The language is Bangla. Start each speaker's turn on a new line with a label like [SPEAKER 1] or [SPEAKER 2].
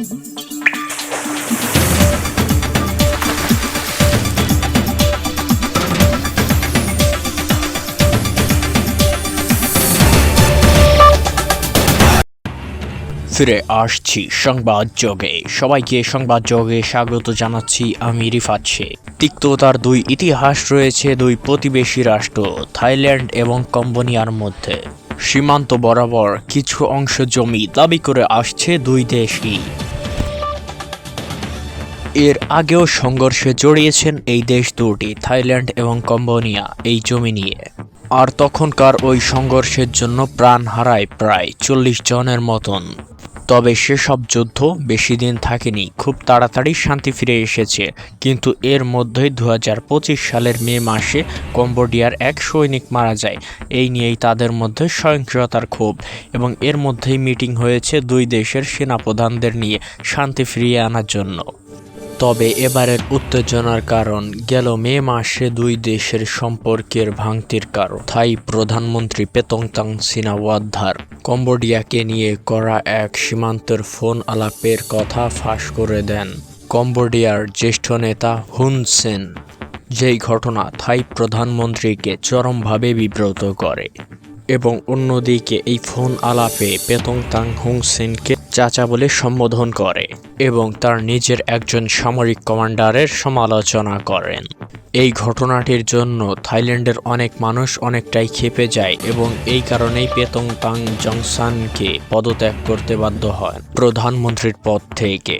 [SPEAKER 1] ফিরে আসছি সংবাদ যোগে। সবাইকে সংবাদ যোগে স্বাগত জানাচ্ছি আমি রিফাত তিক্ততার দুই ইতিহাস রয়েছে দুই প্রতিবেশী রাষ্ট্র, থাইল্যান্ড এবং কম্বোনিয়ার মধ্যে। সীমান্ত বরাবর কিছু অংশ জমি দাবি করে আসছে দুই দেশই। এর আগেও সংঘর্ষে জড়িয়েছেন এই দেশ দুটি, থাইল্যান্ড এবং কম্বোনিয়া এই জমি নিয়ে। আর তখনকার ওই সংঘর্ষের জন্য প্রাণ হারায় প্রায় চল্লিশ জনের মতন। তবে সেসব যুদ্ধ বেশি দিন থাকেনি, খুব তাড়াতাড়ি শান্তি ফিরে এসেছে। কিন্তু এর মধ্যেই দু হাজার পঁচিশ সালের মে মাসে কম্বোডিয়ার এক সৈনিক মারা যায়। এই নিয়েই তাদের মধ্যে সহিংসতার ক্ষোভ এবং এর মধ্যেই মিটিং হয়েছে দুই দেশের সেনাপ্রধানদের নিয়ে শান্তি ফিরিয়ে আনার জন্য। তবে এবারের উত্তেজনার কারণ গেল মে মাসে দুই দেশের সম্পর্কের ভাঙতির কারণ। থাই প্রধানমন্ত্রী পেতংতাং সিনাওয়াদ্ধার কম্বোডিয়াকে নিয়ে করা এক সীমান্তের ফোন আলাপের কথা ফাঁস করে দেন কম্বোডিয়ার জ্যেষ্ঠ নেতা হুন সেন। যেই ঘটনা থাই প্রধানমন্ত্রীকে চরমভাবে বিব্রত করে। এবং অন্যদিকে এই ফোন আলাপে পেতংতাং হুং সেনকে চাচা বলে সম্বোধন করে এবং তার নিজের একজন সামরিক কমান্ডারের সমালোচনা করেন। এই ঘটনাটির জন্য থাইল্যান্ডের অনেক মানুষ অনেকটাই খেপে যায় এবং এই কারণেই পেতং তাং জংসানকে পদত্যাগ করতে বাধ্য হয় প্রধানমন্ত্রীর পদ থেকে।